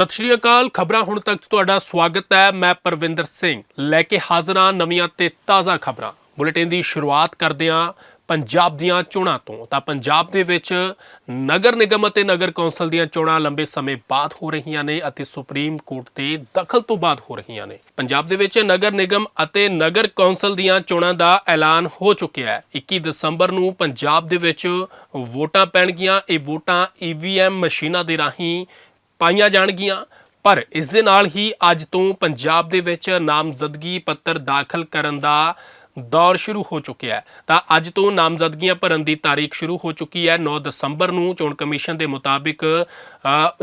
ਸਤਿ ਸ਼੍ਰੀ ਅਕਾਲ, ਖਬਰਾਂ ਹੁਣ ਤੱਕ ਤੁਹਾਡਾ ਸਵਾਗਤ ਹੈ। ਮੈਂ ਪਰਵਿੰਦਰ ਸਿੰਘ। ਲੈ ਕੇ ਹਾਜ਼ਰ ਹਾਂ ਨਵੀਆਂ ਤੇ ਤਾਜ਼ਾ ਖਬਰਾਂ। ਬੁਲੇਟਿਨ ਦੀ ਸ਼ੁਰੂਆਤ ਕਰਦੇ ਹਾਂ ਪੰਜਾਬ ਦੀਆਂ ਚੋਣਾਂ ਤੋਂ। ਤਾਂ ਪੰਜਾਬ ਦੇ ਵਿੱਚ ਨਗਰ ਨਿਗਮ ਅਤੇ ਨਗਰ ਕੌਂਸਲ ਦੀਆਂ ਚੋਣਾਂ ਲੰਬੇ ਸਮੇਂ ਬਾਅਦ ਹੋ ਰਹੀਆਂ ਨੇ ਅਤੇ ਸੁਪਰੀਮ ਕੋਰਟ ਦੇ ਦਖਲ ਤੋਂ ਬਾਅਦ ਹੋ ਰਹੀਆਂ ਨੇ। ਪੰਜਾਬ ਦੇ ਵਿੱਚ ਨਗਰ ਨਿਗਮ ਅਤੇ ਨਗਰ ਕੌਂਸਲ ਦੀਆਂ ਚੋਣਾਂ ਦਾ ਐਲਾਨ ਹੋ ਚੁੱਕਿਆ ਹੈ। 21 ਦਸੰਬਰ ਨੂੰ ਪੰਜਾਬ ਦੇ ਵਿੱਚ ਵੋਟਾਂ ਪੈਣਗੀਆਂ। ਇਹ ਵੋਟਾਂ ਈਵੀਐਮ ਮਸ਼ੀਨਾਂ ਦੇ ਰਾਹੀਂ ਪਾਈਆਂ ਜਾਣਗੀਆਂ। ਪਰ ਇਸ ਦੇ ਨਾਲ ਹੀ ਅੱਜ ਤੋਂ ਪੰਜਾਬ ਦੇ ਵਿੱਚ ਨਾਮਜ਼ਦਗੀ ਪੱਤਰ ਦਾਖਲ ਕਰਨ ਦਾ ਦੌਰ ਸ਼ੁਰੂ ਹੋ ਚੁੱਕਿਆ ਹੈ। ਤਾਂ ਅੱਜ ਤੋਂ ਨਾਮਜ਼ਦਗੀਆਂ ਭਰਨ ਦੀ ਤਾਰੀਖ ਸ਼ੁਰੂ ਹੋ ਚੁੱਕੀ ਹੈ। 9 ਦਸੰਬਰ ਨੂੰ ਚੋਣ ਕਮਿਸ਼ਨ ਦੇ ਮੁਤਾਬਿਕ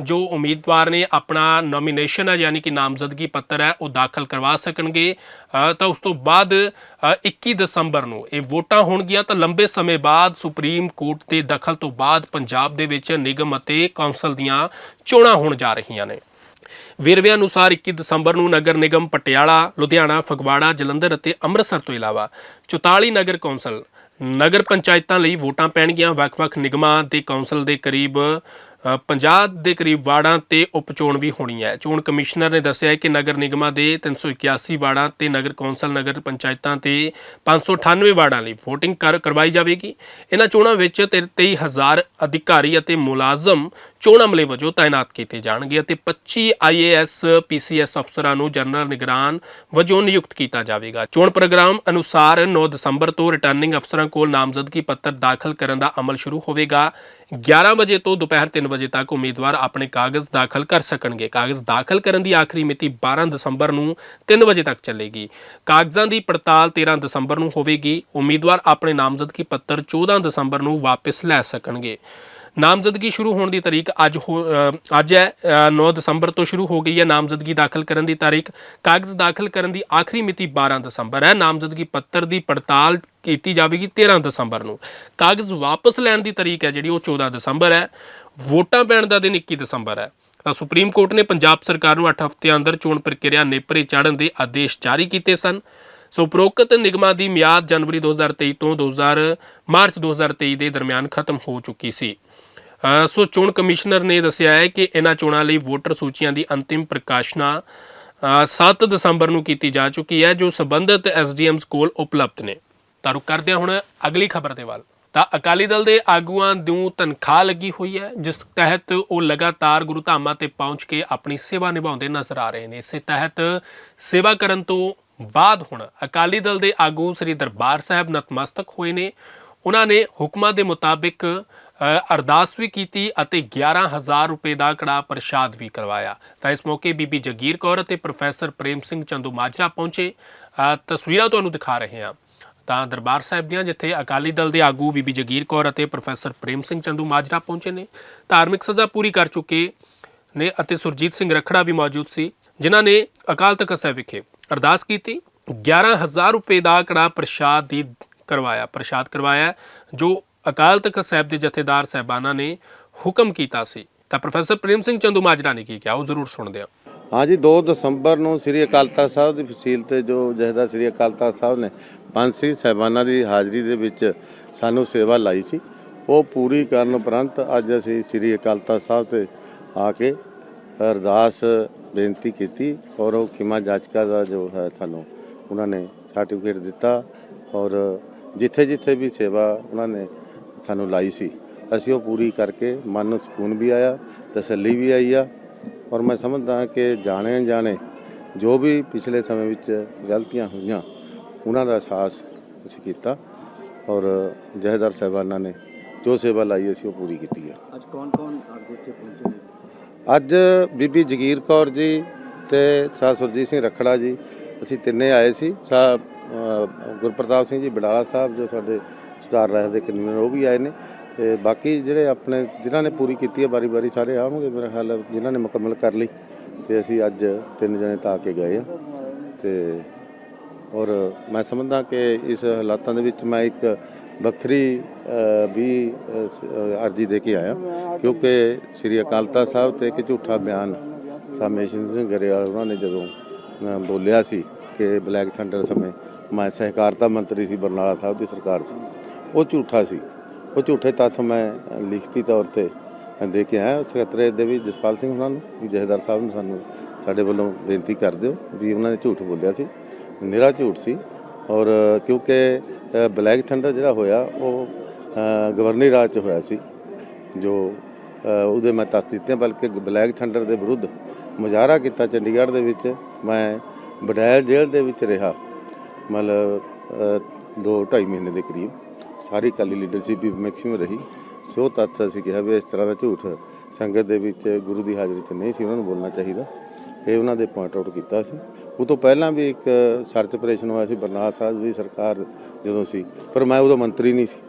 ਜੋ ਉਮੀਦਵਾਰ ਨੇ ਆਪਣਾ ਨੋਮੀਨੇਸ਼ਨ ਹੈ ਯਾਨੀ ਕਿ ਨਾਮਜ਼ਦਗੀ ਪੱਤਰ ਹੈ ਉਹ ਦਾਖਲ ਕਰਵਾ ਸਕਣਗੇ। ਤਾਂ ਉਸ ਤੋਂ ਬਾਅਦ ਅ, 21 ਦਸੰਬਰ ਨੂੰ ਇਹ ਵੋਟਾਂ ਹੋਣਗੀਆਂ। ਤਾਂ ਲੰਬੇ ਸਮੇਂ ਬਾਅਦ ਸੁਪਰੀਮ ਕੋਰਟ ਦੇ ਦਖਲ ਤੋਂ ਬਾਅਦ ਪੰਜਾਬ ਦੇ ਵਿੱਚ ਨਿਗਮ ਅਤੇ ਕੌਂਸਲ ਦੀਆਂ ਚੋਣਾਂ ਹੋਣ ਜਾ ਰਹੀਆਂ ਨੇ। ਵੇਰਵੇ ਅਨੁਸਾਰ 21 ਦਸੰਬਰ ਨੂੰ ਨਗਰ ਨਿਗਮ ਪਟਿਆਲਾ, ਲੁਧਿਆਣਾ, ਫਗਵਾੜਾ, ਜਲੰਧਰ ਅਤੇ ਅੰਮ੍ਰਿਤਸਰ ਤੋਂ ਇਲਾਵਾ 44 ਨਗਰ ਕੌਂਸਲ ਨਗਰ ਪੰਚਾਇਤਾਂ ਲਈ ਵੋਟਾਂ ਪੈਣਗੀਆਂ। ਵੱਖ-ਵੱਖ ਨਿਗਮਾਂ ਤੇ ਕੌਂਸਲ ਦੇ ਕਰੀਬ 50 ਦੇ ਕਰੀਬ ਵਾਰਡਾਂ ਤੇ ਉਪਚੋਣ ਵੀ ਹੋਣੀ ਹੈ। ਚੋਣ ਕਮਿਸ਼ਨਰ ਨੇ ਦੱਸਿਆ ਹੈ ਕਿ ਨਗਰ ਨਿਗਮਾਂ ਦੇ 381 ਵਾਰਡਾਂ ਤੇ ਨਗਰ ਕੌਂਸਲ, ਨਗਰ ਪੰਚਾਇਤਾਂ ਤੇ 598 ਵਾਰਡਾਂ ਲਈ VOTING ਕਰ, ਕਰਵਾਈ ਜਾਵੇਗੀ। ਇਹਨਾਂ ਚੋਣਾਂ ਵਿੱਚ 23000 ਅਧਿਕਾਰੀ ਅਤੇ ਮੁਲਾਜ਼ਮ ਚੋਣ ਅਮਲੇ ਵਜੋਂ ਤਾਇਨਾਤ ਕੀਤੇ ਜਾਣਗੇ ਅਤੇ 25 IAS PCS ਅਫਸਰਾਂ ਨੂੰ ਜਨਰਲ ਨਿਗਰਾਨ ਵਜੋਂ ਨਿਯੁਕਤ ਕੀਤਾ ਜਾਵੇਗਾ। ਚੋਣ ਪ੍ਰੋਗਰਾਮ ਅਨੁਸਾਰ 9 ਦਸੰਬਰ ਤੋਂ ਰਿਟਰਨਿੰਗ ਅਫਸਰਾਂ ਕੋਲ ਨਾਮਜ਼ਦਗੀ ਪੱਤਰ ਦਾਖਲ ਕਰਨ ਦਾ ਅਮਲ ਸ਼ੁਰੂ ਹੋਵੇਗਾ। 11 ਵਜੇ ਤੋਂ ਦੁਪਹਿਰ 3 ਵਜੇ ਤੱਕ ਉਮੀਦਵਾਰ ਆਪਣੇ ਕਾਗਜ਼ ਦਾਖਲ ਕਰ ਸਕਣਗੇ। ਕਾਗਜ਼ ਦਾਖਲ ਕਰਨ ਦੀ ਆਖਰੀ ਮਿਤੀ 12 ਦਸੰਬਰ ਨੂੰ 3 ਵਜੇ ਤੱਕ ਚੱਲੇਗੀ। ਕਾਗਜ਼ਾਂ ਦੀ ਪੜਤਾਲ 13 ਦਸੰਬਰ ਨੂੰ ਹੋਵੇਗੀ। ਉਮੀਦਵਾਰ ਆਪਣੇ ਨਾਮਜ਼ਦਗੀ ਪੱਤਰ 14 ਦਸੰਬਰ ਨੂੰ ਵਾਪਸ ਲੈ ਸਕਣਗੇ। ਨਾਮਜ਼ਦਗੀ ਸ਼ੁਰੂ ਹੋਣ ਦੀ ਤਾਰੀਖ ਅੱਜ ਹੋ- ਅੱਜ ਹੈ ਅ, 9 ਦਸੰਬਰ ਤੋਂ ਸ਼ੁਰੂ ਹੋ ਗਈ ਹੈ ਨਾਮਜ਼ਦਗੀ ਦਾਖਲ ਕਰਨ ਦੀ ਤਾਰੀਖ। ਕਾਗਜ਼ ਦਾਖਲ ਕਰਨ ਦੀ ਆਖਰੀ ਮਿਤੀ 12 ਦਸੰਬਰ ਹੈ। ਨਾਮਜ਼ਦਗੀ ਪੱਤਰ ਦੀ ਪੜਤਾਲ ਕੀਤੀ ਜਾਵੇਗੀ 13 ਦਸੰਬਰ ਨੂੰ। ਕਾਗਜ਼ ਵਾਪਸ ਲੈਣ ਦੀ ਤਾਰੀਖ ਹੈ ਜਿਹੜੀ ਉਹ 14 ਦਸੰਬਰ ਹੈ। ਵੋਟਾਂ ਪੈਣ ਦਾ ਦਿਨ 21 ਦਸੰਬਰ ਹੈ। ਤਾਂ ਸੁਪਰੀਮ ਕੋਰਟ ਨੇ ਪੰਜਾਬ ਸਰਕਾਰ ਨੂੰ 8 ਹਫ਼ਤਿਆਂ ਅੰਦਰ ਚੋਣ ਪ੍ਰਕਿਰਿਆ ਨੇਪਰੇ ਚਾੜਨ ਦੇ ਆਦੇਸ਼ ਜਾਰੀ ਕੀਤੇ ਸਨ। ਸੋ ਉਪਰੋਕਤ ਨਿਗਮਾਂ ਦੀ ਮਿਆਦ ਜਨਵਰੀ 2023 ਤੋਂ 2000 ਮਾਰਚ 2023 ਦੇ ਦਰਮਿਆਨ ਖਤਮ ਹੋ ਚੁੱਕੀ ਸੀ। ਸੋ ਚੋਣ ਕਮਿਸ਼ਨਰ ਨੇ ਦੱਸਿਆ ਹੈ ਕਿ ਇਹਨਾਂ ਚੋਣਾਂ ਲਈ ਵੋਟਰ ਸੂਚੀਆਂ ਦੀ ਅੰਤਿਮ ਪ੍ਰਕਾਸ਼ਨਾ ਅ, 7 ਦਸੰਬਰ ਨੂੰ ਕੀਤੀ ਜਾ ਚੁੱਕੀ ਹੈ ਜੋ ਸਬੰਧਤ ਐਸਡੀਐਮਸ ਕੋਲ ਉਪਲਬਧ ਨੇ। ਤਾਂ ਰੁਕ ਕਰਦੇ ਹਾਂ ਹੁਣ ਅਗਲੀ ਖਬਰ ਦੇ ਵੱਲ। ਤਾਂ ਅਕਾਲੀ ਦਲ ਦੇ ਆਗੂਆਂ ਨੂੰ ਤਨਖਾਹ ਲੱਗੀ ਹੋਈ ਹੈ ਜਿਸ ਤਹਿਤ ਉਹ ਲਗਾਤਾਰ ਗੁਰੂ ਧਾਮਾਂ ਤੇ ਪਹੁੰਚ ਕੇ ਆਪਣੀ ਸੇਵਾ ਨਿਭਾਉਂਦੇ ਨਜ਼ਰ ਆ ਰਹੇ ਨੇ। ਇਸੇ ਤਹਿਤ ਸੇਵਾ ਕਰਨ ਤੋਂ ਬਾਅਦ ਹੁਣ ਅਕਾਲੀ ਦਲ ਦੇ ਆਗੂ ਸ੍ਰੀ ਦਰਬਾਰ ਸਾਹਿਬ ਨਤਮਸਤਕ ਹੋਏ ਨੇ। ਉਹਨਾਂ ਨੇ ਹੁਕਮਾਂ ਦੇ ਮੁਤਾਬਿਕ ਅਰਦਾਸ ਵੀ ਕੀਤੀ ਅਤੇ 11000 ਰੁਪਏ ਦਾ ਕੜਾ ਪ੍ਰਸ਼ਾਦ ਵੀ ਕਰਵਾਇਆ। ਤਾਂ ਇਸ ਮੌਕੇ ਬੀਬੀ ਜਗੀਰ ਕੌਰ ਅਤੇ ਪ੍ਰੋਫੈਸਰ ਪ੍ਰੇਮ ਸਿੰਘ ਚੰਦੂਮਾਜਰਾ ਪਹੁੰਚੇ। ਤਸਵੀਰਾਂ ਤੁਹਾਨੂੰ ਦਿਖਾ ਰਹੇ ਹਾਂ। ਤਾਂ ਦਰਬਾਰ ਸਾਹਿਬ ਦੀਆਂ, ਜਿੱਥੇ ਅਕਾਲੀ ਦਲ ਦੇ ਆਗੂ ਬੀਬੀ ਜਗੀਰ ਕੌਰ ਅਤੇ ਪ੍ਰੋਫੈਸਰ ਪ੍ਰੇਮ ਸਿੰਘ ਚੰਦੂ ਮਾਜਰਾ ਪਹੁੰਚੇ ਨੇ, ਧਾਰਮਿਕ ਸਜ਼ਾ ਪੂਰੀ ਕਰ ਚੁੱਕੇ ਨੇ ਅਤੇ ਸੁਰਜੀਤ ਸਿੰਘ ਰਖੜਾ ਵੀ ਮੌਜੂਦ ਸੀ, ਜਿਨ੍ਹਾਂ ਨੇ ਅਕਾਲ ਤਖਤ ਸਾਹਿਬ ਵਿਖੇ ਅਰਦਾਸ ਕੀਤੀ। 11000 ਰੁਪਏ ਦਾ ਕੜਾ ਪ੍ਰਸ਼ਾਦ ਦੀ ਕਰਵਾਇਆ, ਪ੍ਰਸ਼ਾਦ ਕਰਵਾਇਆ, ਜੋ ਅਕਾਲ ਤਖਤ ਸਾਹਿਬ ਦੇ ਜਥੇਦਾਰ ਸਹਿਬਾਨਾਂ ਨੇ ਹੁਕਮ ਕੀਤਾ ਸੀ। ਤਾਂ ਪ੍ਰੋਫੈਸਰ ਪ੍ਰੇਮ ਸਿੰਘ ਚੰਦੂ ਮਾਜਰਾ ਨੇ ਕੀ ਕਿਹਾ, ਉਹ ਜ਼ਰੂਰ ਸੁਣਦੇ ਹਾਂ। ਹਾਂਜੀ 2 ਦਸੰਬਰ ਨੂੰ ਸ੍ਰੀ ਅਕਾਲ ਤਖਤ ਸਾਹਿਬ ਦੀ ਫਸੀਲ ਤੇ ਜੋ ਜਹਦਾ ਸ੍ਰੀ ਅਕਾਲ ਤਖਤ ਸਾਹਿਬ ਨੇ ਪੰਜ ਸਿੰਘ ਸਾਹਿਬਾਨਾਂ ਦੀ ਹਾਜ਼ਰੀ ਦੇ ਵਿੱਚ ਸਾਨੂੰ ਸੇਵਾ ਲਾਈ ਸੀ, ਉਹ ਪੂਰੀ ਕਰਨ ਉਪਰੰਤ ਅੱਜ ਅਸੀਂ ਸ੍ਰੀ ਅਕਾਲ ਤਖਤ ਸਾਹਿਬ ਤੇ ਆ ਕੇ ਅਰਦਾਸ ਬੇਨਤੀ ਕੀਤੀ ਔਰ ਉਹ ਖਿਮਾ ਜਾਚਕਾ ਦਾ ਜੋ ਹੈ ਸਾਨੂੰ ਉਹਨਾਂ ਨੇ ਸਰਟੀਫਿਕੇਟ ਦਿੱਤਾ ਔਰ ਜਿੱਥੇ ਜਿੱਥੇ ਵੀ ਸੇਵਾ ਉਹਨਾਂ ਨੇ ਸਾਨੂੰ ਲਾਈ ਸੀ। ਅਸੀਂ ਉਹ ਪੂਰੀ ਕਰਕੇ ਮਨ ਨੂੰ ਸਕੂਨ ਵੀ ਆਇਆ ਤਸੱਲੀ ਵੀ ਆਈ ਆ। ਔਰ ਮੈਂ ਸਮਝਦਾ ਕਿ ਜਾਣੇ ਜਾਣੇ ਜੋ ਵੀ ਪਿਛਲੇ ਸਮੇਂ ਵਿੱਚ ਗਲਤੀਆਂ ਹੋਈਆਂ ਉਹਨਾਂ ਦਾ ਅਹਿਸਾਸ ਅਸੀਂ ਕੀਤਾ। ਔਰ ਜਹੇਦਾਰ ਸਾਹਿਬਾਨਾਂ ਨੇ ਜੋ ਸੇਵਾ ਲਾਈ ਅਸੀਂ ਉਹ ਪੂਰੀ ਕੀਤੀ ਹੈ ਅੱਜ ਕੌਣ ਕੌਣ ਆਗੂ ਇੱਥੇ ਪਹੁੰਚੇ ਨੇ? ਅੱਜ ਬੀਬੀ ਜਗੀਰ ਕੌਰ ਜੀ ਤੇ ਸਾ ਸੁਰਜੀਤ ਸਿੰਘ ਰਖੜਾ ਜੀ ਅਸੀਂ ਤਿੰਨੇ ਆਏ ਸੀ। ਸਾ ਅ, ਗੁਰਪ੍ਰਤਾਪ ਸਿੰਘ ਜੀ ਬਡਾਲਾ ਸਾਹਿਬ ਜੋ ਸਾਡੇ ਸਟਾਰ ਰਹਿ ਦੇ ਕਨਵੀਨਰ ਉਹ ਵੀ ਆਏ ਨੇ। ਤੇ ਬਾਕੀ ਜਿਹੜੇ ਆਪਣੇ, ਜਿਨ੍ਹਾਂ ਨੇ ਪੂਰੀ ਕੀਤੀ ਹੈ ਬਾਰੀ-ਬਾਰੀ ਸਾਰੇ ਆਉਣਗੇ, ਮੇਰਾ ਖਿਆਲ ਹੈ ਜਿਨ੍ਹਾਂ ਨੇ ਮੁਕੰਮਲ ਕਰ ਲਈ, ਤੇ ਅਸੀਂ ਅੱਜ ਤਿੰਨ ਜਣੇ ਤਾਂ ਆ ਕੇ ਗਏ ਆ ਤੇ ਔਰ ਮੈਂ ਸਮਝਦਾ ਕਿ ਇਸ ਹਾਲਾਤਾਂ ਦੇ ਵਿੱਚ ਮੈਂ ਇੱਕ ਵੱਖਰੀ ਵੀ ਅਰਜ਼ੀ ਦੇ ਕੇ ਆਇਆ, ਕਿਉਂਕਿ ਸ੍ਰੀ ਅਕਾਲ ਤਖਤ ਸਾਹਿਬ ਤੇ ਇੱਕ ਝੂਠਾ ਬਿਆਨ ਸਾਮੇਸ਼ਨ ਸਿੰਘ ਗਰੇਵਾਲ ਉਹਨਾਂ ਨੇ ਜਦੋਂ ਬੋਲਿਆ ਸੀ ਕਿ ਬਲੈਕ ਥੰਡਰ ਸਮੇਂ ਮੈਂ ਸਹਿਕਾਰਤਾ ਮੰਤਰੀ ਸੀ ਬਰਨਾਲਾ ਸਾਹਿਬ ਦੀ ਸਰਕਾਰ 'ਚ। ਉਹ ਝੂਠਾ ਸੀ। ਉਹ ਝੂਠੇ ਤੱਥ ਮੈਂ ਲਿਖਤੀ ਤੌਰ ਤੇ ਦੇ ਕੇ ਆਇਆ। ਸਕੱਤਰੇਤ ਦੇ ਵੀ ਜਸਪਾਲ ਸਿੰਘ ਉਹਨਾਂ ਨੂੰ ਵੀ ਜਹੇਦਾਰ ਸਾਹਿਬ ਨੂੰ ਸਾਨੂੰ ਸਾਡੇ ਵੱਲੋਂ ਬੇਨਤੀ ਕਰ ਦਿਓ ਵੀ ਉਹਨਾਂ ਨੇ ਝੂਠ ਬੋਲਿਆ ਸੀ। ਨਿਰਾ ਝੂਠ ਸੀ। ਔਰ ਕਿਉਂਕਿ ਬਲੈਕ ਥੰਡਰ ਜਿਹੜਾ ਹੋਇਆ ਉਹ ਅ, ਰਾਜ ਚ ਹੋਇਆ ਸੀ ਜੋ ਉਹਦੇ ਮੈਂ ਤੱਥ ਦਿੱਤੇ ਬਲਕਿ ਬਲੈਕ ਥੰਡਰ ਦੇ ਵਿਰੁੱਧ ਮੁਜ਼ਾਹਰਾ ਕੀਤਾ। ਚੰਡੀਗੜ੍ਹ ਦੇ ਵਿੱਚ ਮੈਂ ਬਡੈਲ ਜੇਲ੍ਹ ਦੇ ਵਿੱਚ ਰਿਹਾ ਮਤਲਬ ਅ, ਦੋ ਢਾਈ ਮਹੀਨੇ ਦੇ ਕਰੀਬ। ਸਾਰੀ ਕਾਲੀ ਲੀਡਰਸ਼ਿਪ ਵੀ ਮੈਕਸਿਮਮ ਰਹੀ। ਸੋ ਤੱਥ ਅਸੀਂ ਕਿਹਾ ਵੀ ਇਸ ਤਰ੍ਹਾਂ ਦਾ ਝੂਠ ਸੰਗਤ ਦੇ ਵਿੱਚ ਗੁਰੂ ਦੀ ਹਾਜ਼ਰੀ 'ਚ ਨਹੀਂ ਸੀ, ਉਹਨਾਂ ਨੂੰ ਬੋਲਣਾ ਚਾਹੀਦਾ। ਇਹ ਉਹਨਾਂ ਦੇ ਪੁਆਇੰਟ ਆਊਟ ਕੀਤਾ ਸੀ। ਉਹ ਤੋਂ ਪਹਿਲਾਂ ਵੀ ਇੱਕ ਸਰਚ ਆਪਰੇਸ਼ਨ ਹੋਇਆ ਸੀ, ਬਰਨਾਲ ਸਾਹਿਬ ਦੀ ਸਰਕਾਰ ਜਦੋਂ ਸੀ, ਪਰ ਮੈਂ ਉਦੋਂ ਮੰਤਰੀ ਨਹੀਂ ਸੀ।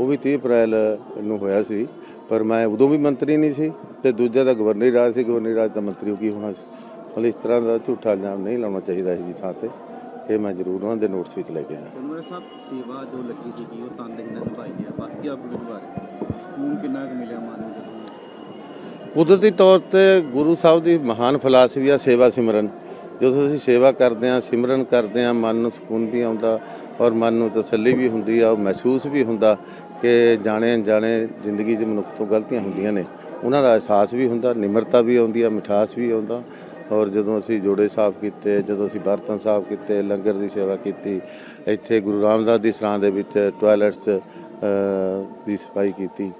ਉਹ ਵੀ 30 ਅਪ੍ਰੈਲ ਨੂੰ ਹੋਇਆ ਸੀ, ਪਰ ਮੈਂ ਉਦੋਂ ਵੀ ਮੰਤਰੀ ਨਹੀਂ ਸੀ ਤੇ ਦੂਜਾ ਦਾ ਗਵਰਨਰ ਰਾਜ ਸੀ, ਗਵਰਨਰੀ ਰਾਜ ਦਾ ਮੰਤਰੀ ਕੀ ਹੋਣਾ ਸੀ? ਮਤਲਬ ਇਸ ਤਰ੍ਹਾਂ ਦਾ ਝੂਠਾ ਇਲਜ਼ਾਮ ਨਹੀਂ ਲਾਉਣਾ ਚਾਹੀਦਾ ਸੀ ਜੀ ਥਾਂ ਤੇ। ਇਹ ਮੈਂ ਜ਼ਰੂਰ ਉਹਨਾਂ ਦੇ ਨੋਟਸ ਵਿੱਚ ਲੈ ਕੇ ਆਇਆ। ਸਾਹਿਬ ਸੇਵਾ ਜੋ ਲੱਗੀ ਸੀ ਉਹ ਤੰਦ ਦਿਨ ਨਿਭਾਈ ਹੈ ਬਾਕੀ ਆਗੂ ਦੇ ਬਾਰੇ ਸਕੂਨ ਕਿੰਨਾ ਕੁ ਮਿਲਿਆ ਮਨ ਨੂੰ? ਕੁਦਰਤੀ ਤੌਰ ਤੇ ਗੁਰੂ ਸਾਹਿਬ ਦੀ ਮਹਾਨ ਫਿਲਾਸਫੀ ਆ ਸੇਵਾ ਸਿਮਰਨ। ਜਦੋਂ ਅਸੀਂ ਸੇਵਾ ਕਰਦੇ ਹਾਂ ਸਿਮਰਨ ਕਰਦੇ ਹਾਂ ਮਨ ਨੂੰ ਸਕੂਨ ਵੀ ਆਉਂਦਾ ਔਰ ਮਨ ਨੂੰ ਤਸੱਲੀ ਵੀ ਹੁੰਦੀ ਆ ਉਹ ਮਹਿਸੂਸ ਵੀ ਹੁੰਦਾ ਕਿ ਜਾਣੇ ਅਣਜਾਣੇ ਜ਼ਿੰਦਗੀ 'ਚ ਮਨੁੱਖ ਤੋਂ ਗਲਤੀਆਂ ਹੁੰਦੀਆਂ ਨੇ। ਉਹਨਾਂ ਦਾ ਅਹਿਸਾਸ ਵੀ ਹੁੰਦਾ ਨਿਮਰਤਾ ਵੀ ਆਉਂਦੀ ਆ ਮਿਠਾਸ ਵੀ ਆਉਂਦਾ। ਔਰ ਜਦੋਂ ਅਸੀਂ ਜੋੜੇ ਸਾਫ਼ ਕੀਤੇ ਜਦੋਂ ਅਸੀਂ ਬਰਤਨ ਸਾਫ਼ ਕੀਤੇ ਲੰਗਰ ਦੀ ਸੇਵਾ ਕੀਤੀ ਇੱਥੇ ਗੁਰੂ ਰਾਮਦਾਸ ਦੀ ਸਰਾਂ ਦੇ ਵਿੱਚ ਟਾਇਲਟਸ ਦੀ ਸਫ਼ਾਈ ਕੀਤੀ।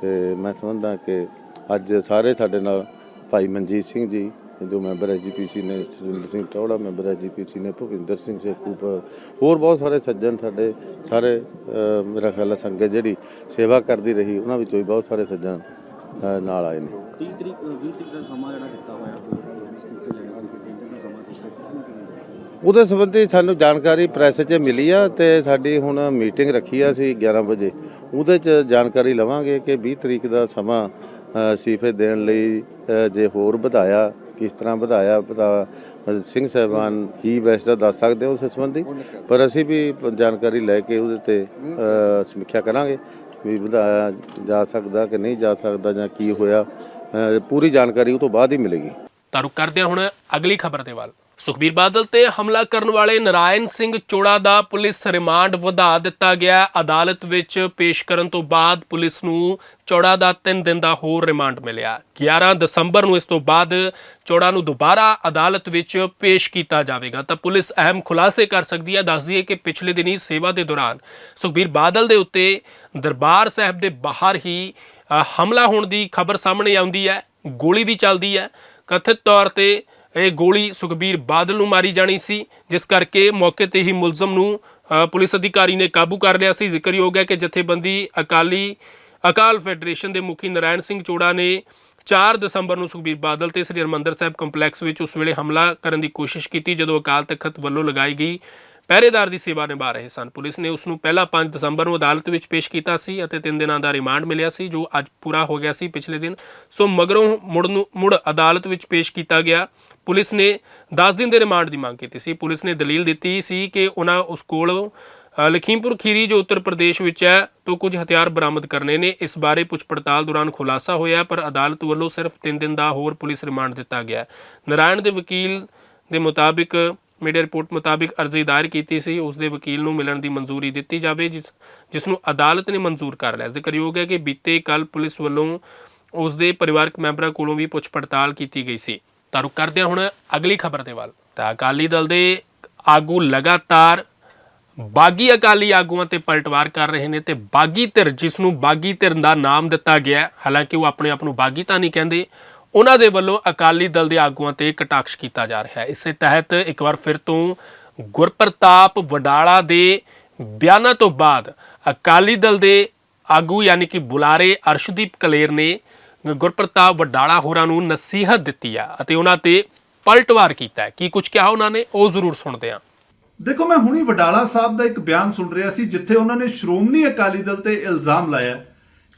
ਤੇ ਮੈਂ ਸਮਝਦਾ ਕਿ ਅੱਜ ਸਾਰੇ ਸਾਡੇ ਨਾਲ ਭਾਈ ਮਨਜੀਤ ਸਿੰਘ ਜੀ ਜੋ ਮੈਂਬਰ ਐਜੀਪੀਸੀ ਨੇ ਸੁਰਿੰਦਰ ਸਿੰਘ ਟੌੜਾ ਮੈਂਬਰ ਐਜੀਪੀਸੀ ਨੇ ਭੁਪਿੰਦਰ ਸਿੰਘ ਸੇਖੂਪੁਰ ਹੋਰ ਬਹੁਤ ਸਾਰੇ ਸੱਜਣ ਸਾਡੇ ਸਾਰੇ ਅਹ, ਮੇਰਾ ਖਿਆਲ ਸੰਗਤ ਜਿਹੜੀ ਸੇਵਾ ਕਰਦੀ ਰਹੀ ਉਹਨਾਂ ਵਿੱਚੋਂ ਵੀ ਬਹੁਤ ਸਾਰੇ ਸੱਜਣ ਨਾਲ ਆਏ ਨੇ। 30 ਤਰੀਕ 20 ਤਰੀਕ ਦਾ ਸਮਾਂ ਜਿਹੜਾ ਦਿੱਤਾ ਹੋਇਆ ਉਹਦੇ ਸੰਬੰਧੀ ਸਾਨੂੰ ਜਾਣਕਾਰੀ ਪ੍ਰੈਸ 'ਚ ਮਿਲੀ ਆ ਤੇ ਸਾਡੀ ਹੁਣ ਮੀਟਿੰਗ ਰੱਖੀ ਆ ਅਸੀਂ 11 ਵਜੇ। ਉਹਦੇ 'ਚ ਜਾਣਕਾਰੀ ਲਵਾਂਗੇ ਕਿ 20 ਤਰੀਕ ਦਾ ਸਮਾਂ ਅ, ਦੇਣ ਲਈ ਜੇ ਹੋਰ ਵਧਾਇਆ ਕਿਸ ਤਰ੍ਹਾਂ ਵਧਾਇਆ ਪਤਾ ਸਿੰਘ ਸਾਹਿਬਾਨ ਹੀ ਵੈਸੇ ਤਾਂ ਦੱਸ ਸਕਦੇ ਹੋ ਉਸ ਸੰਬੰਧੀ ਪਰ ਅਸੀਂ ਵੀ ਜਾਣਕਾਰੀ ਲੈ ਕੇ ਉਹਦੇ ਤੇ ਸਮੀਖਿਆ ਕਰਾਂਗੇ ਵੀ ਵਧਾਇਆ ਜਾ ਸਕਦਾ ਕਿ ਨਹੀਂ ਜਾ ਸਕਦਾ ਜਾਂ ਕੀ ਹੋਇਆ ਪੂਰੀ ਜਾਣਕਾਰੀ ਉਹ ਤੋਂ ਬਾਅਦ ਹੀ ਮਿਲੇਗੀ। ਤਾਂ ਰੁਕ ਕਰਦੇ ਹੁਣ ਅਗਲੀ ਖਬਰ ਦੇ ਵੱਲ। ਸੁਖਬੀਰ ਬਾਦਲ ਤੇ ਹਮਲਾ ਕਰਨ ਵਾਲੇ ਨਰਾਇਣ ਸਿੰਘ ਚੋੜਾ ਦਾ ਪੁਲਿਸ ਰਿਮਾਂਡ ਵਧਾ ਦਿੱਤਾ ਗਿਆ। ਅਦਾਲਤ ਵਿੱਚ ਪੇਸ਼ ਕਰਨ ਤੋਂ ਬਾਅਦ ਪੁਲਿਸ ਨੂੰ ਚੋੜਾ ਦਾ 3 ਦਿਨ ਦਾ ਹੋਰ ਰਿਮਾਂਡ ਮਿਲਿਆ। 11 ਦਸੰਬਰ ਨੂੰ ਇਸ ਤੋਂ ਬਾਅਦ ਚੋੜਾ ਨੂੰ ਦੁਬਾਰਾ ਅਦਾਲਤ ਵਿੱਚ ਪੇਸ਼ ਕੀਤਾ ਜਾਵੇਗਾ। ਤਾਂ ਪੁਲਿਸ ਅਹਿਮ ਖੁਲਾਸੇ ਕਰ ਸਕਦੀ ਹੈ। ਦੱਸਦੀ ਹੈ ਕਿ ਪਿਛਲੇ ਦਿਨੀ ਸੇਵਾ ਦੇ ਦੌਰਾਨ ਸੁਖਬੀਰ ਬਾਦਲ ਦੇ ਉੱਤੇ ਦਰਬਾਰ ਸਾਹਿਬ ਦੇ ਬਾਹਰ ਹੀ ਹਮਲਾ ਹੋਣ ਦੀ ਖਬਰ ਸਾਹਮਣੇ ਆਉਂਦੀ ਹੈ। ਗੋਲੀ ਵੀ ਚੱਲਦੀ ਹੈ। ਕਥਿਤ ਤੌਰ ਤੇ ਇਹ ਗੋਲੀ ਸੁਖਬੀਰ ਬਾਦਲ ਨੂੰ ਮਾਰੀ ਜਾਣੀ ਸੀ, ਜਿਸ ਕਰਕੇ ਮੌਕੇ ਤੇ ਹੀ ਮੁਲਜ਼ਮ ਨੂੰ ਪੁਲਿਸ ਅਧਿਕਾਰੀ ਨੇ ਕਾਬੂ ਕਰ ਲਿਆ ਸੀ। ਜ਼ਿਕਰਯੋਗ ਹੈ ਕਿ ਜਥੇਬੰਦੀ ਅਕਾਲੀ, ਅਕਾਲ ਫੈਡਰੇਸ਼ਨ ਦੇ ਮੁਖੀ ਨਰਾਇਣ ਸਿੰਘ ਚੋੜਾ ਨੇ 4 ਦਸੰਬਰ ਨੂੰ ਸੁਖਬੀਰ ਬਾਦਲ ਤੇ ਸ੍ਰੀ ਹਰਿਮੰਦਰ ਸਾਹਿਬ ਕੰਪਲੈਕਸ ਵਿੱਚ ਉਸ ਵੇਲੇ ਹਮਲਾ ਕਰਨ ਦੀ ਕੋਸ਼ਿਸ਼ ਕੀਤੀ, ਜਦੋਂ ਅਕਾਲ ਤਖਤ ਵੱਲੋਂ ਲਗਾਈ ਗਈ ਪਹਿਰੇਦਾਰ ਦੀ ਸੇਵਾ ਨਿਭਾ ਰਹੇ ਸਨ। ਪੁਲਿਸ ਨੇ ਉਸ ਨੂੰ ਪਹਿਲਾਂ 5 ਦਸੰਬਰ ਨੂੰ ਅਦਾਲਤ ਵਿੱਚ ਪੇਸ਼ ਕੀਤਾ ਸੀ ਅਤੇ 3 ਦਿਨਾਂ ਦਾ ਰਿਮਾਂਡ ਮਿਲਿਆ ਸੀ, ਜੋ ਅੱਜ ਪੂਰਾ ਹੋ ਗਿਆ ਸੀ ਪਿਛਲੇ ਦਿਨ। ਸੋ ਮਗਰੋਂ ਮੁੜ ਨੂੰ, ਮੁੜ ਅਦਾਲਤ ਵਿੱਚ ਪੇਸ਼ ਕੀਤਾ ਗਿਆ। ਪੁਲਿਸ ਨੇ 10 ਦਿਨ ਦੇ ਰਿਮਾਂਡ ਦੀ ਮੰਗ ਕੀਤੀ ਸੀ। ਪੁਲਿਸ ਨੇ ਦਲੀਲ ਦਿੱਤੀ ਸੀ ਕਿ ਉਹਨਾਂ ਉਸ ਕੋਲ ਲਖੀਮਪੁਰ ਖੀਰੀ, ਜੋ ਉੱਤਰ ਪ੍ਰਦੇਸ਼ ਵਿੱਚ ਹੈ, ਤੋਂ ਕੁਝ ਹਥਿਆਰ ਬਰਾਮਦ ਕਰਨੇ ਨੇ। ਇਸ ਬਾਰੇ ਪੁੱਛ ਪੜਤਾਲ ਦੌਰਾਨ ਖੁਲਾਸਾ ਹੋਇਆ, ਪਰ ਅਦਾਲਤ ਵੱਲੋਂ ਸਿਰਫ 3 ਦਿਨ ਦਾ ਹੋਰ ਪੁਲਿਸ ਰਿਮਾਂਡ ਦਿੱਤਾ ਗਿਆ। ਨਾਰਾਇਣ ਦੇ ਵਕੀਲ ਦੇ ਮੁਤਾਬਿਕ ਮੀਡੀਆ ਰਿਪੋਰਟ ਮੁਤਾਬਿਕ ਅਰਜ਼ੀ ਦਾਇਰ ਕੀਤੀ ਸੀ। ਉਸ ਦੇ ਵਕੀਲ ਨੂੰ ਮਿਲਣ ਦੀ ਮਨਜ਼ੂਰੀ ਦਿੱਤੀ ਜਾਵੇ, ਜਿਸ ਜਿਸ ਨੂੰ ਅਦਾਲਤ ਨੇ ਮਨਜ਼ੂਰ ਕਰ ਲਿਆ। ਜ਼ਿਕਰਯੋਗ ਹੈ ਕਿ ਬੀਤੇ ਕੱਲ ਪੁਲਿਸ ਵੱਲੋਂ ਉਸ ਦੇ ਪਰਿਵਾਰਕ ਮੈਂਬਰਾਂ ਕੋਲੋਂ ਵੀ ਪੁੱਛ ਪੜਤਾਲ ਕੀਤੀ ਗਈ ਸੀ। ਤਾਂ ਰੁਕ ਕਰਦੇ ਹਾਂ ਹੁਣ ਅਗਲੀ ਖਬਰ ਦੇ ਵੱਲ। ਤਾਂ ਅਕਾਲੀ ਦਲ ਦੇ ਆਗੂ ਲਗਾਤਾਰ ਬਾਗੀ ਅਕਾਲੀ ਆਗੂਆਂ ਤੇ ਪਲਟਵਾਰ ਕਰ ਰਹੇ ਨੇ ਤੇ ਬਾਗੀ ਧਿਰ ਜਿਸ ਨੂੰ ਬਾਗੀ ਧਿਰ ਦਾ ਨਾਮ ਦਿੱਤਾ ਗਿਆ ਹਾਲਾਂਕਿ ਉਹ ਆਪਣੇ ਆਪ ਨੂੰ ਬਾਗੀ ਤਾਂ ਨਹੀਂ ਕਹਿੰਦੇ ਉਹਨਾਂ ਦੇ ਵੱਲੋਂ ਅਕਾਲੀ ਦਲ ਦੇ ਆਗੂਆਂ ਤੇ ਕਟਾਕਸ਼ ਕੀਤਾ ਜਾ ਰਿਹਾ ਹੈ। ਇਸੇ ਤਹਿਤ ਇੱਕ ਵਾਰ ਫਿਰ ਤੋਂ ਗੁਰਪ੍ਰਤਾਪ ਵਡਾਲਾ ਦੇ ਬਿਆਨਾਂ ਤੋਂ ਬਾਅਦ ਅਕਾਲੀ ਦਲ ਦੇ ਆਗੂ ਯਾਨੀ ਕਿ ਬੁਲਾਰੇ ਅਰਸ਼ਦੀਪ ਕਲੇਰ ਨੇ ਗੁਰਪ੍ਰਤਾਪ ਵਡਾਲਾ ਹੋਰਾਂ ਨੂੰ ਨਸੀਹਤ ਦਿੱਤੀ ਆ ਅਤੇ ਉਹਨਾਂ ਤੇ ਪਲਟਵਾਰ ਕੀਤਾ ਕੀ ਕੁਝ ਕਿਹਾ ਉਹਨਾਂ ਨੇ? ਉਹ ਜ਼ਰੂਰ ਸੁਣਦੇ ਹਾਂ। ਦੇਖੋ, ਮੈਂ ਹੁਣੀ ਵਡਾਲਾ ਸਾਹਿਬ ਦਾ ਇੱਕ ਬਿਆਨ ਸੁਣ ਰਿਹਾ ਸੀ, ਜਿੱਥੇ ਉਹਨਾਂ ਨੇ ਸ਼੍ਰੋਮਣੀ ਅਕਾਲੀ ਦਲ ਤੇ ਇਲਜ਼ਾਮ ਲਾਇਆ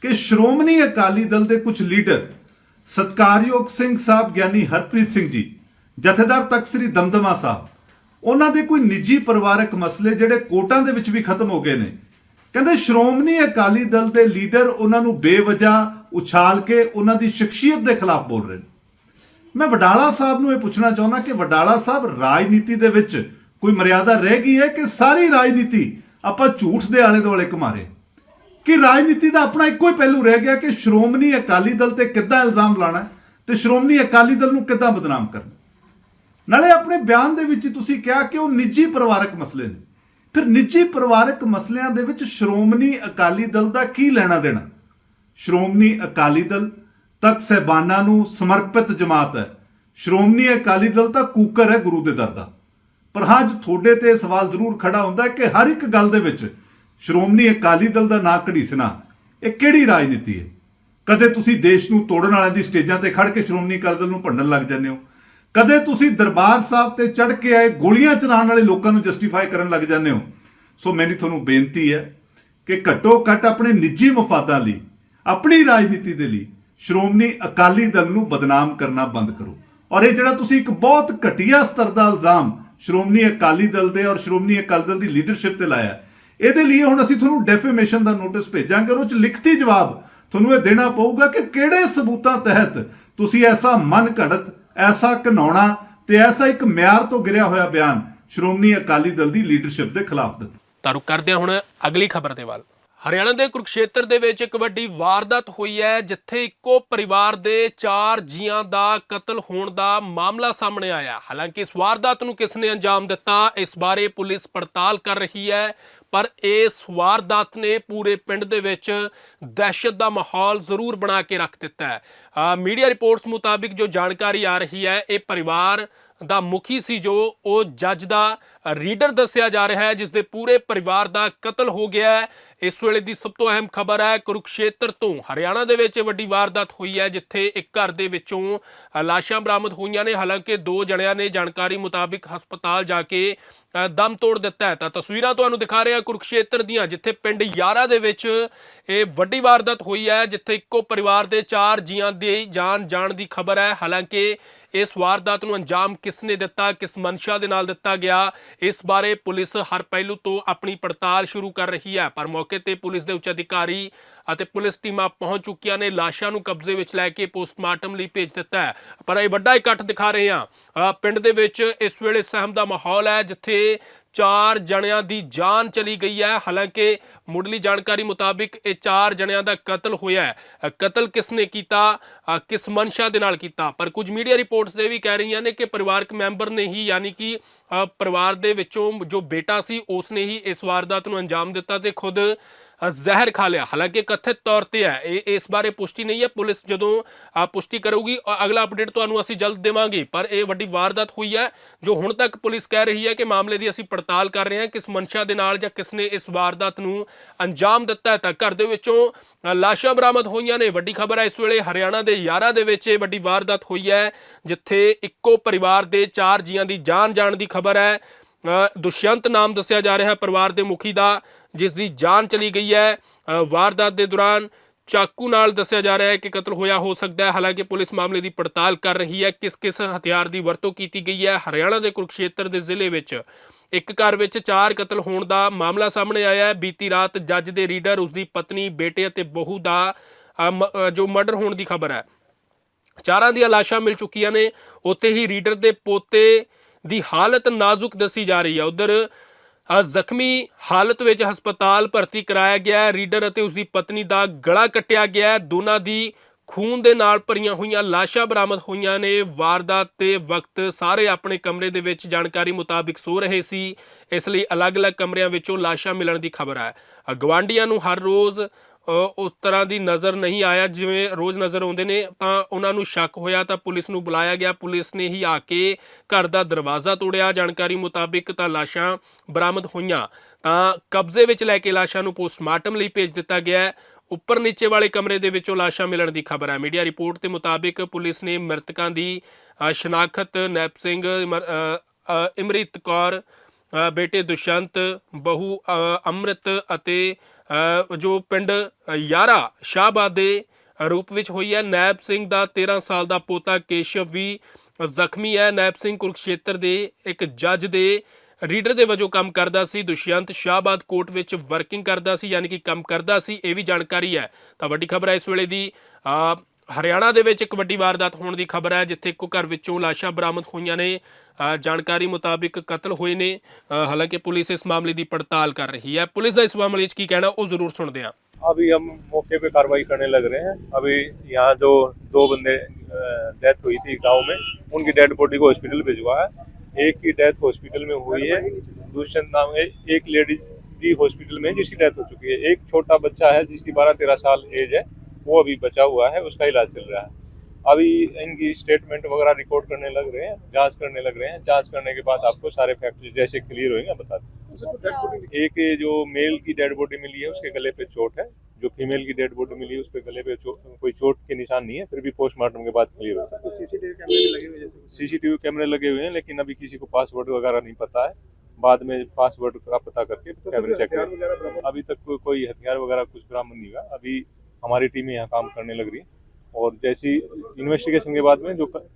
ਕਿ ਸ਼੍ਰੋਮਣੀ ਅਕਾਲੀ ਦਲ ਦੇ ਕੁਝ ਲੀਡਰ ਸਤਕਾਰਯੋਗ ਸਿੰਘ ਸਾਹਿਬ ਗਿਆਨੀ ਹਰਪ੍ਰੀਤ ਸਿੰਘ ਜੀ, ਜਥੇਦਾਰ ਤਖਤ ਸ੍ਰੀ ਦਮਦਮਾ ਸਾਹਿਬ, ਉਹਨਾਂ ਦੇ ਕੋਈ ਨਿੱਜੀ ਪਰਿਵਾਰਕ ਮਸਲੇ ਜਿਹੜੇ ਕੋਟਾਂ ਦੇ ਵਿੱਚ ਵੀ ਖਤਮ ਹੋ ਗਏ ਨੇ। ਕਹਿੰਦੇ ਸ਼੍ਰੋਮਣੀ ਅਕਾਲੀ ਦਲ ਦੇ ਲੀਡਰ ਉਹਨਾਂ ਨੂੰ ਬੇਵਜਾ ਉਛਾਲ ਕੇ ਉਹਨਾਂ ਦੀ ਸ਼ਖਸੀਅਤ ਦੇ ਖਿਲਾਫ ਬੋਲ ਰਹੇ ਨੇ। ਮੈਂ ਵਡਾਲਾ ਸਾਹਿਬ ਨੂੰ ਇਹ ਪੁੱਛਣਾ ਚਾਹੁੰਦਾ ਕਿ ਵਡਾਲਾ ਸਾਹਿਬ, ਰਾਜਨੀਤੀ ਦੇ ਵਿੱਚ ਕੋਈ ਮਰਿਆਦਾ ਰਹਿ ਗਈ ਹੈ ਕਿ ਸਾਰੀ ਰਾਜਨੀਤੀ ਆਪਾਂ ਝੂਠ ਦੇ ਆਲੇ ਦੁਆਲੇ ਘਮਾਰੇ ਕਿ ਰਾਜਨੀਤੀ ਦਾ ਆਪਣਾ ਇੱਕੋ ਹੀ ਪਹਿਲੂ ਰਹਿ ਗਿਆ ਕਿ ਸ਼੍ਰੋਮਣੀ ਅਕਾਲੀ ਦਲ ਤੇ ਕਿੱਦਾਂ ਇਲਜ਼ਾਮ ਲਾਣਾ ਹੈ ਤੇ ਸ਼੍ਰੋਮਣੀ ਅਕਾਲੀ ਦਲ ਨੂੰ ਕਿੱਦਾਂ ਬਦਨਾਮ ਕਰਨਾ ਨਾਲੇ ਆਪਣੇ ਬਿਆਨ ਦੇ ਵਿੱਚ ਤੁਸੀਂ ਕਿਹਾ ਕਿ ਉਹ ਨਿੱਜੀ ਪਰਿਵਾਰਕ ਮਸਲੇ ਨੇ। ਫਿਰ ਨਿੱਜੀ ਪਰਿਵਾਰਕ ਮਸਲਿਆਂ ਦੇ ਵਿੱਚ ਸ਼੍ਰੋਮਣੀ ਅਕਾਲੀ ਦਲ ਦਾ ਕੀ ਲੈਣਾ ਦੇਣਾ? ਸ਼੍ਰੋਮਣੀ ਅਕਾਲੀ ਦਲ ਤੱਕ ਸਹਿਬਾਨਾਂ ਨੂੰ ਸਮਰਪਿਤ ਜਮਾਤ ਹੈ। ਸ਼੍ਰੋਮਣੀ ਅਕਾਲੀ ਦਲ ਤਾਂ ਕੂਕਰ ਹੈ ਗੁਰੂ ਦੇ ਦਰ ਦਾ। ਪਰ ਹਾਂ, ਅੱਜ ਤੁਹਾਡੇ ਤੇ ਸਵਾਲ ਜ਼ਰੂਰ ਖੜਾ ਹੁੰਦਾ ਕਿ ਹਰ ਇੱਕ ਗੱਲ ਦੇ ਵਿੱਚ ਸ਼੍ਰੋਮਣੀ ਅਕਾਲੀ ਦਲ ਦਾ ਨਾਂ ਘੜੀਸਣਾ ਇਹ ਕਿਹੜੀ ਰਾਜਨੀਤੀ ਹੈ? ਕਦੇ ਤੁਸੀਂ ਦੇਸ਼ ਨੂੰ ਤੋੜਨ ਵਾਲਿਆਂ ਦੀ ਸਟੇਜਾਂ ਤੇ ਖੜ ਕੇ ਸ਼੍ਰੋਮਣੀ ਅਕਾਲੀ ਦਲ ਨੂੰ ਭੰਡਣ ਲੱਗ ਜਾਂਦੇ ਹੋ? ਕਦੇ ਤੁਸੀਂ ਦਰਬਾਰ ਸਾਹਿਬ ਤੇ ਚੜ ਕੇ ਆਏ ਗੋਲੀਆਂ ਚਲਾਉਣ ਵਾਲੇ ਲੋਕਾਂ ਨੂੰ ਜਸਟੀਫਾਈ ਕਰਨ ਲੱਗ ਜਾਂਦੇ ਹੋ? ਸੋ ਮੇਰੀ ਤੁਹਾਨੂੰ ਬੇਨਤੀ ਹੈ ਕਿ ਘੱਟੋ ਘੱਟ ਆਪਣੇ ਨਿੱਜੀ ਮਫਾਦਾਂ ਲਈ, ਆਪਣੀ ਰਾਜਨੀਤੀ ਦੇ ਲਈ ਸ਼੍ਰੋਮਣੀ ਅਕਾਲੀ ਦਲ ਨੂੰ ਬਦਨਾਮ ਕਰਨਾ ਬੰਦ ਕਰੋ। ਔਰ ਇਹ ਜਿਹੜਾ ਤੁਸੀਂ ਇੱਕ ਬਹੁਤ ਘਟੀਆ ਸਤਰ ਦਾ ਇਲਜ਼ਾਮ ਸ਼੍ਰੋਮਣੀ ਅਕਾਲੀ ਦਲ ਦੇ ਔਰ ਸ਼੍ਰੋਮਣੀ ਅਕਾਲੀ ਦਲ ਦੀ ਲੀਡਰਸ਼ਿਪ ਤੇ ਲਾਇਆ ਇਹਦੇ ਲਈ ਹੁਣ ਅਸੀਂ ਤੁਹਾਨੂੰ ਡੈਫੇਮੇਸ਼ਨ ਦਾ ਨੋਟਿਸ ਭੇਜਾਂਗੇ ਔਰ ਉਹ ਲਿਖਤੀ ਜਵਾਬ ਤੁਹਾਨੂੰ ਇਹ ਦੇਣਾ ਪਊਗਾ ਕਿ ਕਿਹੜੇ ਸਬੂਤਾਂ ਤਹਿਤ ਤੁਸੀਂ ਐਸਾ ਮਨ ਘੜਤ ਐਸਾ ਘਨਾਉਣਾ ਤੇ ਐਸਾ ਇੱਕ ਮਿਆਰ ਤੋਂ ਗਿਰਿਆ ਹੋਇਆ ਬਿਆਨ ਸ਼੍ਰੋਮਣੀ ਅਕਾਲੀ ਦਲ ਦੀ ਲੀਡਰਸ਼ਿਪ ਦੇ ਖਿਲਾਫ ਦਿੱਤਾ। ਤਾਰੂ ਕਰਦੇ ਹਾਂ ਹੁਣ ਅਗਲੀ ਖਬਰ ਦੇ ਵੱਲ। ਹਰਿਆਣਾ ਦੇ ਕੁਰੂਕਸ਼ੇਤਰ ਦੇ ਵਿੱਚ ਇੱਕ ਵੱਡੀ ਵਾਰਦਾਤ ਹੋਈ ਹੈ, ਜਿੱਥੇ ਇੱਕੋ ਪਰਿਵਾਰ ਦੇ 4 ਜੀਆਂ ਦਾ ਕਤਲ ਹੋਣ ਦਾ ਮਾਮਲਾ ਸਾਹਮਣੇ ਆਇਆ। ਹਾਲਾਂਕਿ ਇਸ ਵਾਰਦਾਤ ਨੂੰ ਕਿਸ ਨੇ ਅੰਜਾਮ ਦਿੱਤਾ, ਇਸ ਬਾਰੇ ਪੁਲਿਸ ਪੜਤਾਲ ਕਰ ਰਹੀ ਹੈ। ਪਰ ਇਸ ਵਾਰਦਾਤ ਨੇ ਪੂਰੇ ਪਿੰਡ ਦੇ ਵਿੱਚ ਦਹਿਸ਼ਤ ਦਾ ਮਾਹੌਲ ਜ਼ਰੂਰ ਬਣਾ ਕੇ ਰੱਖ ਦਿੱਤਾ ਹੈ। ਮੀਡੀਆ ਰਿਪੋਰਟਸ ਮੁਤਾਬਿਕ ਜੋ ਜਾਣਕਾਰੀ ਆ ਰਹੀ ਹੈ, ਇਹ ਪਰਿਵਾਰ ਦਾ ਮੁਖੀ ਸੀ ਜੋ ਉਹ ਜੱਜ ਦਾ ਰੀਡਰ ਦੱਸਿਆ ਜਾ ਰਿਹਾ ਹੈ, ਜਿਸ ਦੇ ਪੂਰੇ ਪਰਿਵਾਰ ਦਾ ਕਤਲ ਹੋ ਗਿਆ ਹੈ। ਇਸ ਵੇਲੇ ਦੀ ਸਭ ਤੋਂ ਅਹਿਮ ਖਬਰ ਹੈ, ਕੁਰੂਕਸ਼ੇਤਰ ਤੋਂ ਹਰਿਆਣਾ ਦੇ ਵਿੱਚ ਇਹ ਵੱਡੀ ਵਾਰਦਾਤ ਹੋਈ ਹੈ, ਜਿੱਥੇ ਇੱਕ ਘਰ ਦੇ ਵਿੱਚੋਂ ਲਾਸ਼ਾਂ ਬਰਾਮਦ ਹੋਈਆਂ ਨੇ। ਹਾਲਾਂਕਿ ਦੋ ਜਣਿਆਂ ਨੇ ਜਾਣਕਾਰੀ ਮੁਤਾਬਿਕ ਹਸਪਤਾਲ ਜਾ ਕੇ ਦਮ ਤੋੜ ਦਿੱਤਾ ਹੈ। ਤਾਂ ਤਸਵੀਰਾਂ ਤੁਹਾਨੂੰ ਦਿਖਾ ਰਿਹਾ ਕੁਰੂਕਸ਼ੇਤਰ ਦੀਆਂ, ਜਿੱਥੇ ਪਿੰਡ ਯਾਰਾ ਦੇ ਵਿੱਚ ਇਹ ਵੱਡੀ ਵਾਰਦਾਤ ਹੋਈ ਹੈ, ਜਿੱਥੇ ਇੱਕੋ ਪਰਿਵਾਰ ਦੇ ਚਾਰ ਜੀਆਂ ਦੀ ਜਾਨ ਜਾਣ ਦੀ ਖਬਰ ਹੈ। ਹਾਲਾਂਕਿ ਇਸ ਵਾਰਦਾਤ ਨੂੰ ਅੰਜਾਮ ਕਿਸ ਨੇ ਦਿੱਤਾ, ਕਿਸ ਮਨਸ਼ਾ ਦੇ ਨਾਲ ਦਿੱਤਾ ਗਿਆ, ਇਸ ਬਾਰੇ ਪੁਲਿਸ ਹਰ ਪਹਿਲੂ ਤੋਂ ਆਪਣੀ ਪੜਤਾਲ ਸ਼ੁਰੂ ਕਰ ਰਹੀ ਹੈ। ਪਰ ਮੌਕੇ ਤੇ ਪੁਲਿਸ ਦੇ ਉੱਚ ਅਧਿਕਾਰੀ ਅਤੇ ਪੁਲਿਸ ਟੀਮਾਂ ਪਹੁੰਚ ਚੁੱਕੀਆਂ ਨੇ। ਲਾਸ਼ਾਂ ਨੂੰ ਕਬਜ਼ੇ ਵਿੱਚ ਲੈ ਕੇ ਪੋਸਟਮਾਰਟਮ ਲਈ ਭੇਜ ਦਿੱਤਾ ਹੈ। ਪਰ ਇਹ ਵੱਡਾ ਇਕੱਠ ਦਿਖਾ ਰਹੇ ਹਾਂ। ਅ, ਪਿੰਡ ਦੇ ਵਿੱਚ ਇਸ ਵੇਲੇ ਸਹਿਮ ਦਾ ਮਾਹੌਲ ਹੈ ਜਿੱਥੇ ਚਾਰ ਜਣਿਆਂ ਦੀ ਜਾਨ ਚਲੀ ਗਈ ਹੈ। ਹਾਲਾਂਕਿ ਮੁੱਢਲੀ ਜਾਣਕਾਰੀ ਮੁਤਾਬਿਕ ਇਹ ਚਾਰ ਜਣਿਆਂ ਦਾ ਕਤਲ ਹੋਇਆ ਹੈ। ਕਤਲ ਕਿਸ ਨੇ ਕੀਤਾ ਕਿਸ ਮਨਸ਼ਾ ਦੇ ਨਾਲ ਕੀਤਾ? ਪਰ ਕੁਝ ਮੀਡੀਆ ਰਿਪੋਰਟਸ ਦੇ ਵੀ ਕਹਿ ਰਹੀਆਂ ਨੇ ਕਿ ਪਰਿਵਾਰਕ ਮੈਂਬਰ ਨੇ ਹੀ ਯਾਨੀ ਕਿ ਪਰਿਵਾਰ ਦੇ ਵਿੱਚੋਂ ਜੋ ਬੇਟਾ ਸੀ ਉਸ ਨੇ ਹੀ ਇਸ ਵਾਰਦਾਤ ਨੂੰ ਅੰਜਾਮ ਦਿੱਤਾ ਤੇ ਖੁਦ ਜ਼ਹਿਰ ਖਾ ਲਿਆ। ਹਾਲਾਂਕਿ ਕਥਿਤ ਤੌਰ ਤੇ ਹੈ, ਇਹ, ਇਸ ਬਾਰੇ ਪੁਸ਼ਟੀ ਨਹੀਂ ਹੈ। ਪੁਲਿਸ ਜਦੋਂ ਪੁਸ਼ਟੀ ਕਰੂਗੀ ਅਗਲਾ ਅਪਡੇਟ ਤੁਹਾਨੂੰ ਅਸੀਂ ਜਲਦ ਦੇਵਾਂਗੇ। ਪਰ ਇਹ ਵੱਡੀ ਵਾਰਦਾਤ ਹੋਈ ਹੈ, ਜੋ ਹੁਣ ਤੱਕ ਪੁਲਿਸ ਕਹਿ ਰਹੀ ਹੈ ਕਿ ਮਾਮਲੇ ਦੀ ਅਸੀਂ ਪੜਤਾਲ ਕਰ ਰਹੇ ਹਾਂ, ਕਿਸ ਮਨਸ਼ਾ ਦੇ ਨਾਲ ਜਾਂ ਕਿਸ ਨੇ ਇਸ ਵਾਰਦਾਤ ਨੂੰ ਅੰਜਾਮ ਦਿੱਤਾ ਹੈ ਤਾਂ ਘਰ ਦੇ ਵਿੱਚੋਂ ਲਾਸ਼ਾਂ ਬਰਾਮਦ ਹੋਈਆਂ ਨੇ। ਵੱਡੀ ਖਬਰ ਹੈ, ਇਸ ਵੇਲੇ ਹਰਿਆਣਾ ਦੇ ਯਾਰਾ ਦੇ ਵਿੱਚ ਇਹ ਵੱਡੀ ਵਾਰਦਾਤ ਹੋਈ ਹੈ, ਜਿੱਥੇ ਇੱਕੋ ਪਰਿਵਾਰ ਦੇ ਚਾਰ ਜੀਆਂ ਦੀ ਜਾਨ ਜਾਣ ਦੀ ਖਬਰ ਹੈ। ਦੁਸ਼ਯੰਤ ਨਾਮ ਦੱਸਿਆ ਜਾ ਰਿਹਾ ਹੈ, ਪਰਿਵਾਰ ਦੇ ਮੁਖੀ ਦਾ। ਜਿਸ ਦੀ ਜਾਨ ਚਲੀ ਗਈ ਹੈ। ਵਾਰਦਾਤ ਦੇ ਦੌਰਾਨ ਚਾਕੂ ਨਾਲ ਦੱਸਿਆ ਜਾ ਰਿਹਾ ਹੈ ਕਿ ਕਤਲ ਹੋਇਆ, ਹੋ ਸਕਦਾ ਹੈ। ਹਾਲਾਂਕਿ ਪੁਲਿਸ ਮਾਮਲੇ ਦੀ ਪੜਤਾਲ ਕਰ ਰਹੀ ਹੈ। ਕਿਸ ਕਿਸ ਹਥਿਆਰ ਦੀ ਵਰਤੋਂ ਕੀਤੀ ਗਈ ਹੈ? ਹਰਿਆਣਾ ਦੇ ਕੁਰਕਸ਼ੇਤਰ ਦੇ ਜ਼ਿਲ੍ਹੇ ਵਿੱਚ ਇੱਕ ਘਰ ਵਿੱਚ ਚਾਰ ਕਤਲ ਹੋਣ ਦਾ ਮਾਮਲਾ ਸਾਹਮਣੇ ਆਇਆ ਹੈ। ਬੀਤੀ ਰਾਤ ਜੱਜ ਦੇ ਰੀਡਰ ਉਸ ਦੀ ਪਤਨੀ, ਬੇਟੇ ਅਤੇ ਬਹੂ ਦਾ ਜੋ ਮਰਡਰ ਹੋਣ ਦੀ ਖਬਰ ਹੈ। ਚਾਰਾਂ ਦੀਆਂ ਲਾਸ਼ਾਂ ਮਿਲ ਚੁੱਕੀਆਂ ਨੇ। ਉੱਥੇ ਹੀ ਰੀਡਰ ਦੇ ਪੋਤੇ ਦੀ ਹਾਲਤ ਨਾਜ਼ੁਕ ਦੱਸੀ ਜਾ ਰਹੀ ਹੈ। ਉਧਰ ਜ਼ਖਮੀ ਹਾਲਤ ਵਿੱਚ ਹਸਪਤਾਲ ਭਰਤੀ ਕਰਾਇਆ ਗਿਆ ਹੈ। ਰੀਡਰ ਅਤੇ ਉਸ ਦੀ ਪਤਨੀ ਦਾ ਗਲਾ ਕੱਟਿਆ ਗਿਆ ਹੈ। ਦੋਨਾਂ ਦੀ ਖੂਨ ਦੇ ਨਾਲ ਭਰੀਆਂ ਹੋਈਆਂ ਲਾਸ਼ਾਂ ਬਰਾਮਦ ਹੋਈਆਂ ਨੇ। ਵਾਰਦਾਤ ਤੇ ਵਕਤ ਸਾਰੇ ਆਪਣੇ ਕਮਰੇ ਦੇ ਵਿੱਚ ਜਾਣਕਾਰੀ ਮੁਤਾਬਿਕ ਸੋ ਰਹੇ ਸੀ। ਇਸ ਲਈ ਅਲੱਗ-ਅਲੱਗ ਕਮਰਿਆਂ ਵਿੱਚੋਂ ਲਾਸ਼ਾਂ ਮਿਲਣ ਦੀ ਖਬਰ ਹੈ। ਅ, ਨੂੰ ਹਰ ਰੋਜ਼ ਉਸ ਤਰ੍ਹਾਂ ਦੀ ਨਜ਼ਰ ਨਹੀਂ ਆਇਆ ਜਿਵੇਂ ਰੋਜ਼ ਨਜ਼ਰ ਆਉਂਦੇ ਨੇ ਤਾਂ ਉਹਨਾਂ ਨੂੰ ਸ਼ੱਕ ਹੋਇਆ ਤਾਂ ਪੁਲਿਸ ਨੂੰ ਬੁਲਾਇਆ ਗਿਆ। ਪੁਲਿਸ ਨੇ ਹੀ ਆ ਕੇ ਘਰ ਦਾ ਦਰਵਾਜ਼ਾ ਤੋੜਿਆ। ਜਾਣਕਾਰੀ ਮੁਤਾਬਿਕ ਤਾਂ ਲਾਸ਼ਾਂ ਬਰਾਮਦ ਹੋਈਆਂ। ਤਾਂ ਕਬਜ਼ੇ ਵਿੱਚ ਲੈ ਕੇ ਲਾਸ਼ਾਂ ਨੂੰ ਪੋਸਟਮਾਰਟਮ ਲਈ ਭੇਜ ਦਿੱਤਾ ਗਿਆ ਉੱਪਰ ਨੀਚੇ ਵਾਲੇ ਕਮਰੇ ਦੇ ਵਿੱਚੋਂ ਲਾਸ਼ਾਂ ਮਿਲਣ ਦੀ ਖਬਰ ਹੈ। ਮੀਡੀਆ ਰਿਪੋਰਟ ਦੇ ਮੁਤਾਬਿਕ ਪੁਲਿਸ ਨੇ ਮ੍ਰਿਤਕਾਂ ਦੀ ਸ਼ਨਾਖਤ ਨੈਪ ਸਿੰਘ ਇਮਰ- ਅ, ਇਮਰਿਤ ਕੌਰ ਬੇਟੇ ਦੁਸ਼ਯੰਤ ਬਹੂ ਅੰਮ੍ਰਿਤ ਅਤੇ ਜੋ ਪਿੰਡ ਅ, ਯਾਰਾ ਸ਼ਾਹਬਾਦ ਦੇ ਰੂਪ ਵਿੱਚ ਹੋਈ ਹੈ ਨੈਬ ਸਿੰਘ ਦਾ 13 ਸਾਲ ਦਾ ਪੋਤਾ ਕੇਸ਼ਵ ਵੀ ਜ਼ਖਮੀ ਹੈ। ਨੈਬ ਸਿੰਘ ਕੁਰਕਸ਼ੇਤਰ ਦੇ ਇੱਕ ਜੱਜ ਦੇ ਰੀਡਰ ਦੇ ਵਜੋਂ ਕੰਮ ਕਰਦਾ ਸੀ। ਦੁਸ਼ਯੰਤ ਸ਼ਾਹਬਾਦ ਕੋਰਟ ਵਿੱਚ ਵਰਕਿੰਗ ਕਰਦਾ ਸੀ ਯਾਨੀ ਕਿ ਕੰਮ ਕਰਦਾ ਸੀ ਇਹ ਵੀ ਜਾਣਕਾਰੀ ਹੈ। ਤਾਂ ਵੱਡੀ ਖਬਰ ਹੈ ਇਸ ਵੇਲੇ ਦੀ। ਹਰਿਆਣਾ ਦੇ ਵਿੱਚ ਇੱਕ ਵੱਡੀ ਵਾਰਦਾਤ ਹੋਣ ਦੀ ਖਬਰ ਹੈ ਜਿੱਥੇ ਇੱਕੋ ਘਰ ਵਿੱਚੋਂ ਲਾਸ਼ਾਂ ਬਰਾਮਦ ਹੋਈਆਂ ਨੇ ਅ, ਜਾਣਕਾਰੀ ਮੁਤਾਬਿਕ ਕਤਲ ਹੋਏ ਨੇ ਅ, ਹਾਲਾਂਕਿ ਪੁਲਿਸ ਇਸ ਮਾਮਲੇ ਦੀ ਪੜਤਾਲ ਕਰ ਰਹੀ ਹੈ ਪੁਲਿਸ ਦਾ ਇਸ ਮਾਮਲੇ 'ਚ ਕੀ ਕਹਿਣਾ ਉਹ ਜ਼ਰੂਰ ਸੁਣਦੇ ਹਾਂ अभी हम मौके पे कार्रवाई करने लग रहे हैं अभी यहाँ जो दो बंदे डेथ हुई थी गांव में उनकी डेड बॉडी को हॉस्पिटल भिजवा है एक की डेथ हॉस्पिटल में हुई है दूसरे नाम है एक लेडीज भी हॉस्पिटल में है जिसकी डेथ हो चुकी है एक छोटा बच्चा है जिसकी बारह तेरह साल एज है वो अभी बचा हुआ है उसका इलाज चल रहा है। अभी इनकी स्टेटमेंट वगैरह रिकॉर्ड करने लग रहे हैं जाँच करने लग रहे हैं। जाँच करने के बाद आपको सारे फैक्ट जैसे क्लियर होंगे बता दें। एक जो मेल की डेड बॉडी मिली है उसके गले पे चोट है। जो फीमेल की डेड बॉडी मिली है उस पे गले पे चो, कोई चोट के निशान नहीं है फिर भी पोस्टमार्टम के बाद क्लियर होता है। सीसीटीवी कैमरे लगे हुए सीसीटीवी कैमरे लगे हुए हैं लेकिन अभी किसी को पासवर्ड वगैरह नहीं पता है। बाद में पासवर्ड का पता करके कैमरे चेक अभी तक कोई हथियार वगैरह कुछ बरामद नहीं हुआ। अभी हमारी टीमें यहाँ काम करने लग रही है और जैसी इन्वेस्टिगेशन के बाद में जो क-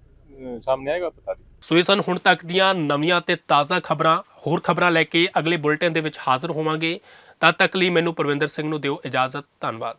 सामने आएगा बता देंगे ਸੋ ਇਹ ਸਨ ਹੁਣ ਤੱਕ ਦੀਆਂ ਨਵੀਆਂ ਤੇ ਤਾਜ਼ਾ ਖਬਰਾਂ ਹੋਰ ਖਬਰਾਂ ਲੈ ਕੇ ਅਗਲੇ ਬੁਲੇਟਿਨ ਦੇ ਵਿੱਚ ਹਾਜ਼ਰ ਹੋਵਾਂਗੇ ਤਦ ਤੱਕ ਲਈ ਮੈਨੂੰ ਪ੍ਰਵਿੰਦਰ ਸਿੰਘ ਨੂੰ ਦਿਓ ਇਜਾਜ਼ਤ ਧੰਨਵਾਦ